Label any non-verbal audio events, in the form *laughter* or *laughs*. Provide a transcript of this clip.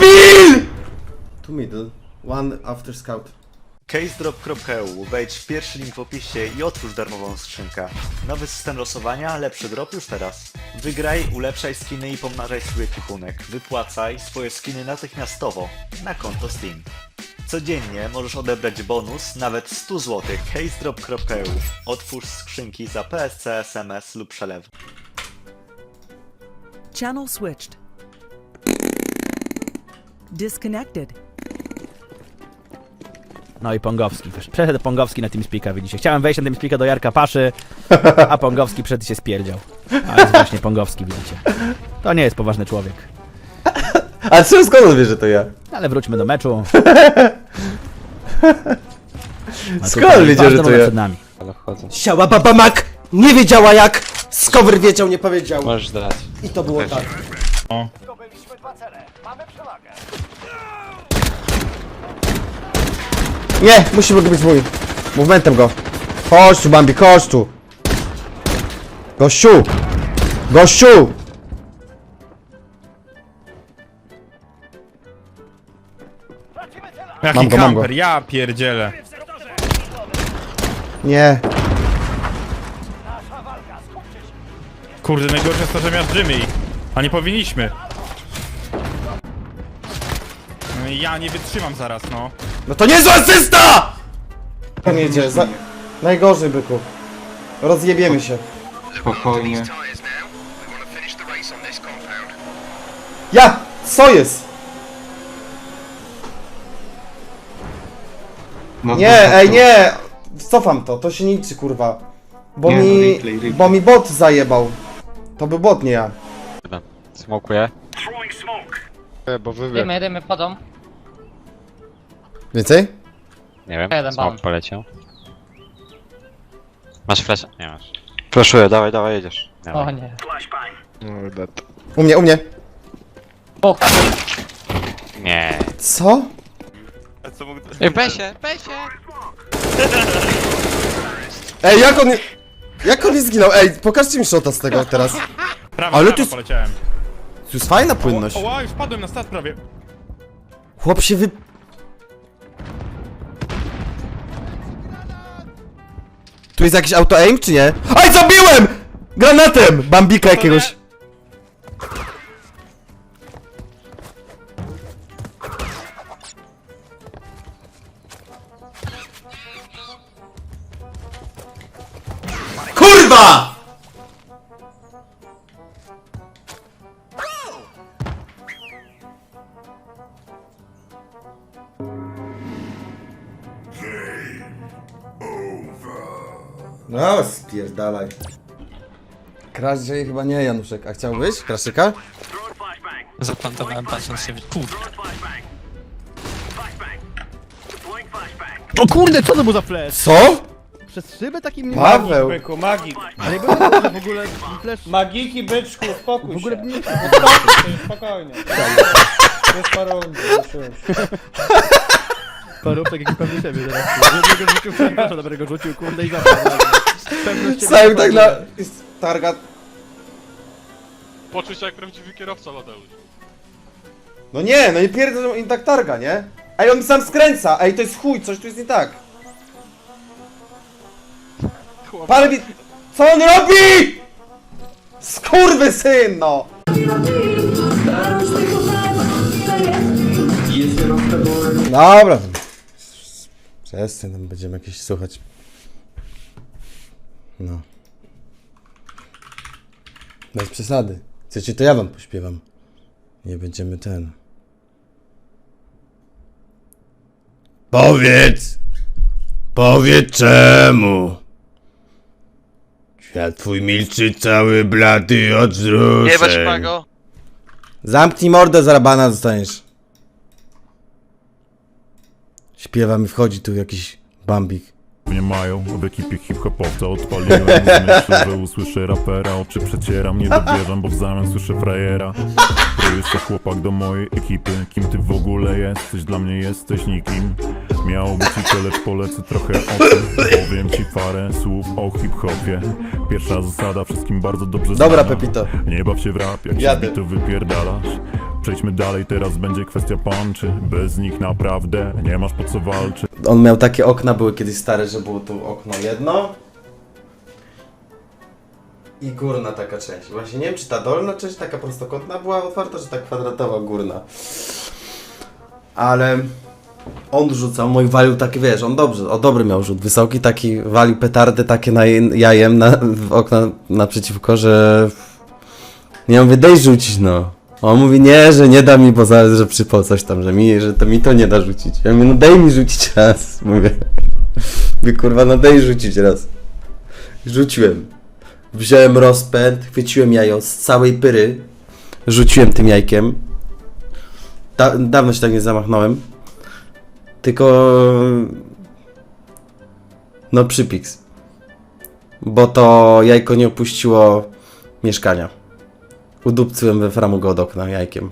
Debil! Two middle, one after scout. CaseDrop.eu Wejdź w pierwszy link w opisie i otwórz darmową skrzynkę. Nowy system losowania, lepszy drop już teraz. Wygraj, ulepszaj skiny i pomnażaj swój ekwipunek. Wypłacaj swoje skiny natychmiastowo na konto Steam. Codziennie możesz odebrać bonus nawet 100 zł. CaseDrop.eu Otwórz skrzynki za PSC, SMS lub przelew. Channel switched. Disconnected. No i Pongowski. Przeszedł Pongowski na TeamSpeaka, widzicie. Chciałem wejść na TeamSpeaka do Jarka Paszy, a Pongowski przed się spierdział. A jest właśnie Pongowski, widzicie. To nie jest poważny człowiek. A czym skąd on wie, że to ja? Ale wróćmy do meczu. A *laughs* Skąd tutaj wiedział, ważny że to moment ja? przed nami. Siała baba mak! Nie wiedziała jak! Skower wiedział, nie powiedział. Możesz dać. I to było tak. Nie, musi być mój. Movementem go. Chodź tu, Bambi, chodź tu. Gościu! Gościu! Jaki Mam go, mam go. kamper, ja pierdzielę. Nie. Kurde, najgorsze jest to, że miażdżymy ich. A nie powinniśmy. No Ja nie wytrzymam zaraz, no. No to niezła asysta! Tam jedzie, za... Najgorzej, byku. Rozjebiemy się. Spokojnie. Ja! Co jest? No, Nie, ej, nie! Cofam to, to się nie liczy, kurwa. Bo Nie, no, mi... replay, replay. Bo mi bot zajebał. To był bot, nie ja. Smokuję. Jedymy, jedymy, wchodzą. Więcej? Nie wiem, Jeden smok poleciał. Masz flash? Nie masz. Flashuję, dawaj, dawaj, jedziesz. O Dawaj. nie. U mnie, u mnie. Dwóch. Nie. Co? Ej, Besie, Besie! Ej, jak on... Jak on nie zginął? Ej, pokażcie mi shota z tego teraz. Prawo, Ale jest- poleciałem. Tu jest fajna płynność. O, o, już padłem na start prawie. Chłop się wy... Tu jest jakiś auto-aim, czy nie? Aj, zabiłem! Granatem! Bambika jakiegoś. KURWA! No, spierdalaj. Crash J chyba nie, Januszek. A chciałbyś? Kraszyka? Zaplantowałem patrząc się w... Kurde. O kurde, co to był za flash? Co? Przez szybę taki mnie... Paweł. Byku, magik. A nie było tak, że w ogóle *laughs* flash... Magiki, byczku, spokój W ogóle nie... *laughs* Spokojnie. Jest parą, Parówek jakiś pewny siebie teraz. Jednego rzucił, proszę, dobrego rzucił, kurde i zabrał. Cały tak na... Targa... Poczuł się jak prawdziwy kierowca Mateusz. No nie, no nie pierdolą im tak targa, nie? Ej, on mi sam skręca! Ej, to jest chuj, coś tu jest nie tak. Pan mi... Co on robi?! Skurwy syn, no! Dobra. Przestań, tam będziemy jakieś słuchać. No. Bez przesady. Chcecie, to ja wam pośpiewam. Nie będziemy ten. Powiedz! Powiedz czemu! Świat twój milczy cały blady od wzruszeń. Nie bać pago. Zamknij mordę, zarabana dostaniesz. Śpiewa mi, wchodzi tu jakiś bambik. Nie mają w ekipie hip-hopowca odpaliłem Myślę, że usłyszę rapera Oczy przecieram, nie dobieram, bo w zamian słyszę frajera To jeszcze chłopak do mojej ekipy Kim ty w ogóle jesteś? Dla mnie jesteś nikim Miało być i to, lecz polecę trochę o tym Powiem ci parę słów o hip-hopie Pierwsza zasada, wszystkim bardzo dobrze Dobra, znana. Pepito. Nie baw się w rap, jak Jadę. się to wypierdalasz Przejdźmy dalej, teraz będzie kwestia punczy Bez nich naprawdę nie masz po co walczyć On miał takie okna, były kiedyś stare, że było tu okno jedno. I górna taka część. Właśnie nie wiem, czy ta dolna część taka prostokątna była otwarta, czy ta kwadratowa górna. Ale on rzucał, mój walił taki, wiesz, on dobrze, o dobry miał rzut wysoki, taki walił petardy takie na jajem na, w okna naprzeciwko, że nie mówię, daj rzucić, no. On mówi, nie, że nie da mi, bo zaraz, że przypał coś tam, że mi, że to mi to nie da rzucić. Ja mówię, no daj mi rzucić raz, mówię. Mówię, kurwa, no daj rzucić raz. Rzuciłem. Wziąłem rozpęd, chwyciłem jajo z całej pyry, rzuciłem tym jajkiem. Da dawno się tak nie zamachnąłem. Tylko... No przypiks. Bo to jajko nie opuściło mieszkania. Udupcyłem we framu go od okna jajkiem.